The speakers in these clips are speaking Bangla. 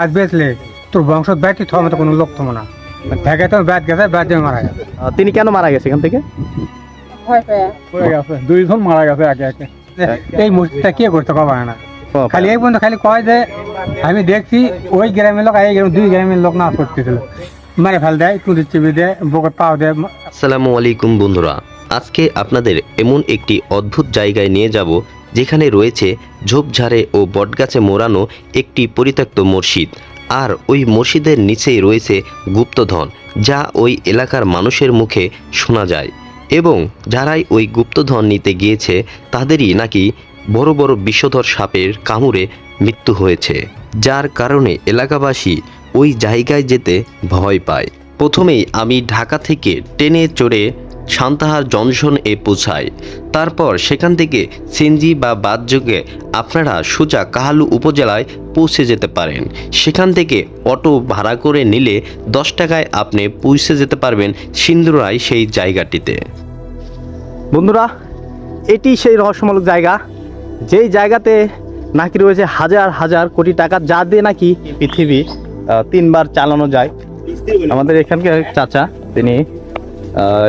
আর বেচলে তোর বংশ ব্যাটি থমে তো কোনো লোক থমো না। ভেগে তো ব্যাট গেছে ব্যাট দিয়ে মারা গেছে। আহ, তিনি কেন মারা গেছে এখান থেকে? ভয় পেয়ে। পড়ে গেছে দুইজন মারা গেছে একে একে। এই মূর্তিটা কে করতে কবে না। ও, খালি এই পর্যন্ত খালি কয় যে আমি দেখছি ওই গ্রামের লোক আর এই গ্রামের দুই গ্রামের লোক নাচ করতেছিল। মারে ফেল দেয় তুলি চিবি দেয় বকত পাও দেয় আসসালামু আলাইকুম বন্ধুরা আজকে আপনাদের এমন একটি অদ্ভুত জায়গায় নিয়ে যাব যেখানে রয়েছে ঝোপঝাড়ে ও বটগাছে মোড়ানো একটি পরিত্যক্ত মসজিদ। আর ওই মসজিদের নিচেই রয়েছে গুপ্তধন, যা ওই এলাকার মানুষের মুখে শোনা যায়। এবং যারাই ওই গুপ্তধন নিতে গিয়েছে, তাদেরই নাকি বড় বড় বিষধর সাপের কামড়ে মৃত্যু হয়েছে। যার কারণে এলাকাবাসী ওই জায়গায় যেতে ভয় পায়। প্রথমেই আমি ঢাকা থেকে ট্রেনে চড়ে সান্তাহার জংশন এ পৌঁছাই তারপর সেখান থেকে সিএনজি বা বাদযোগে আপনারা সোজা কাহালু উপজেলায় পৌঁছে যেতে পারেন। সেখান থেকে অটো ভাড়া করে নিলে দশ টাকায় আপনি পৌঁছে যেতে পারবেন সিন্দুরাই সেই জায়গাটিতে। বন্ধুরা, এটি সেই রহস্যমূলক জায়গা। যেই জায়গাতে নাকি রয়েছে হাজার হাজার কোটি টাকা, যা দিয়ে নাকি পৃথিবী তিনবার চালানো যায়। আমাদের এখানকার চাচা, তিনি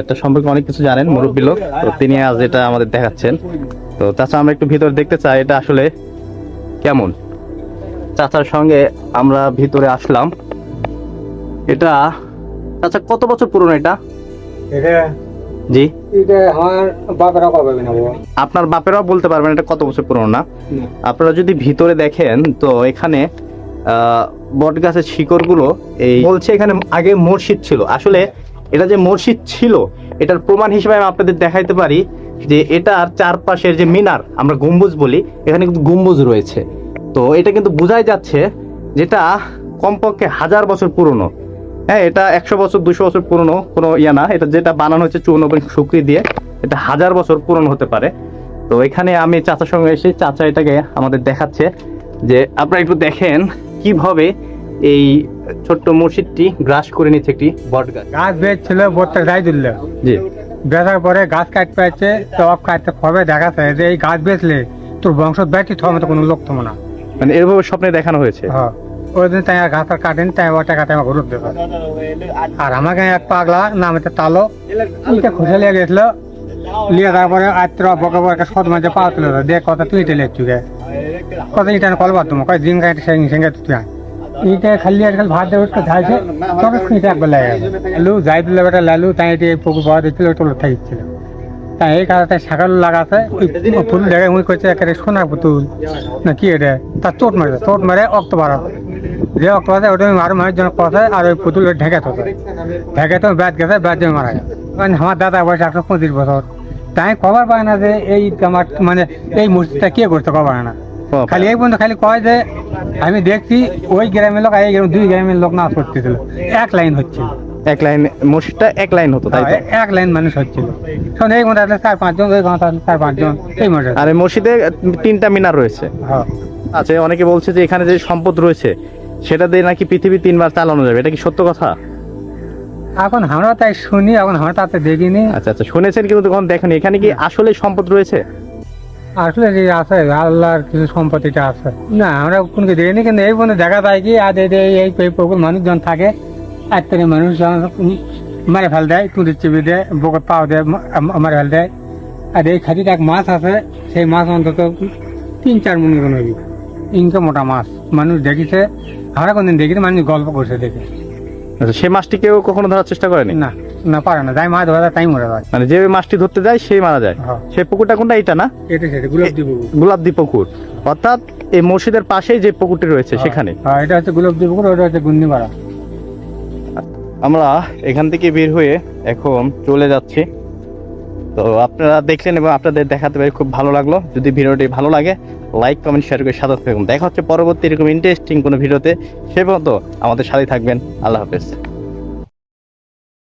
এটা সম্পর্কে অনেক কিছু জানেন মুরব্বী লোক। তো তিনি আজ এটা আমাদের দেখাচ্ছেন। তো চাচা আমরা একটু ভিতরে দেখতে চাই এটা আসলে কেমন? চাচার সঙ্গে আমরা ভিতরে আসলাম। এটা চাচা কত বছর পুরনো এটা? জি। আপনার বাপেরাও বলতে পারবেন এটা কত বছর পুরনো না? আপনারা যদি ভিতরে দেখেন তো এখানে বট গাছের শিকড়গুলো এই বলছে এখানে আগে মসজিদ ছিল। আসলে এটা যে মসজিদ ছিল, এটার প্রমাণ হিসেবে আমি আপনাদের দেখাইতে পারি যে এটার চারপাশের যে মিনার, আমরা গম্বুজ বলি, এখানে কিন্তু গম্বুজ রয়েছে। তো এটা কিন্তু বোঝাই যাচ্ছে যেটা কমপক্ষে হাজার বছর পুরনো। হ্যাঁ এটা একশো বছর, দুশো বছর পুরনো, কোনো ইয়া না। এটা যেটা বানানো হচ্ছে চূর্ণ এবং শুকরি দিয়ে, এটা হাজার বছর পুরনো হতে পারে। তো এখানে আমি চাচার সঙ্গে এসে চাচা এটাকে আমাদের দেখাচ্ছে যে, আপনারা একটু দেখেন কীভাবে এই ছোট্ট মসজিদটি গ্রাস করে নিচ্ছে একটি বট গাছ। গাছ বেচছিল বোটটা যাই দিল জি। বেচার পরে গাছ কাটতে পারছে সব কাটতে খবে দেখাচ্ছে যে এই গাছ বেচলে তোর বংশ ব্যাটি থমে তো কোনো লোক থমো না। মানে এরভাবে স্বপ্নে দেখানো হয়েছে? হ্যাঁ। ওই দিন তাই আর গাছ আর কাটেন তাই ওর টাকা তাই ঘুরত দেবে। আর আমাকে এক পাগলা নামেতে তালো এটা খুঁজে লিয়ে গেছিল। লিয়ে তারপরে আত্র বকে বকে সদ মাঝে পাওয়া তুলে দেখ কথা তুই এটা লেখছু গে। কত ইটা কল বাদ তোমার কয় জিং কাটে সেং সেঙ্গে তুই আয় ইটা খালি আজকাল ভাত দেবে উঠতে ঝাইছে তবে খুঁজে যাই দিলে বেটা লালু তাই এটি পুকুর পাওয়া দিচ্ছিল থাকিছিল তাই এই লাগাছে ওই ফুল দেখে করছে একেবারে সোনার পুতুল। না, কি এটা? তার চোট মারে চোট মারে অক্ত বাড়া যে অক্ত বাড়ে ওটা আমি আরও মায়ের জন্য কথা আর ওই পুতুল ঢেকে থাকে ঢেকে তো ব্যাট গেছে, ব্যাট দিয়ে মারা গেছে। মানে আমার দাদা বয়স একশো পঁচিশ বছর। তাই খবর পায় না যে এই আমার মানে এই মূর্তিটা কে করতে পায় না। খালি এক পর্যন্ত খালি কয় যে আমি দেখছি ওই গ্রামের লোক এই দুই গ্রামের লোক নাচ করতেছিল। এক লাইন হচ্ছিল। এক লাইন মসজিদটা এক লাইন হতো তাই হ্যাঁ, এক লাইন মানুষ হচ্ছিল। শোন এই মধ্যে চার পাঁচজন ওই গাঁথা চার পাঁচজন এই মধ্যে আর মসজিদে তিনটা মিনার রয়েছে। হ্যাঁ। আছে অনেকে বলছে যে এখানে যে সম্পদ রয়েছে সেটা দিয়ে নাকি পৃথিবী তিনবার চালানো যাবে এটা কি সত্য কথা? এখন আমরা তাই শুনি এখন আমরা তাতে দেখিনি। আচ্ছা আচ্ছা শুনেছেন কিন্তু তখন দেখেন এখানে কি আসলে সম্পদ রয়েছে? আসলে যে আছে? আল্লাহর কিছু সম্পত্তিটা আছে? না আমরা কোনকে দেখিনি কিন্তু এই বন্ধু দেখা যায় কি আর এই এই পুকুর মানুষজন থাকে থেকে মানুষজন মারে ফেল দেয় তুলি চিবি দেয় বকত পাও দেয় মারে ফেল দেয়। আর এই খাটিতে এক মাছ আছে সেই মাছ অন্তত তিন চার মন মতন হইবে ইনকে মোটা মাছ। মানুষ দেখিছে আমরা কোনদিন দেখিনি মানুষ গল্প করছে দেখে। আচ্ছা সে মাছটি কেউ কখনো ধরার চেষ্টা করেনি? না। না পারে না যাই মাছ ধরা তাই মরে যায়। মানে যে মাছটি ধরতে যায় সেই মারা যায়। হ্যাঁ। সেই পুকুরটা কোনটা? এটা না? এটা সেটা গোলাপদি পুকুর। অর্থাৎ এই মসজিদের পাশেই যে পুকুরটি রয়েছে সেখানে। হ্যাঁ এটা হচ্ছে দিব ওটা হচ্ছে গুন্দিপাড়া আমরা এখান থেকে বের হয়ে এখন চলে যাচ্ছি। তো আপনারা দেখলেন এবং আপনাদের দেখাতে পেরে খুব ভালো লাগল। যদি ভিডিওটি ভালো লাগে লাইক কমেন্ট শেয়ার করে সাথে থাকুন। দেখা হচ্ছে পরবর্তী এরকম ইন্টারেস্টিং কোনো ভিডিওতে। সে পর্যন্ত আমাদের সাথে থাকবেন। আল্লাহ হাফেজ।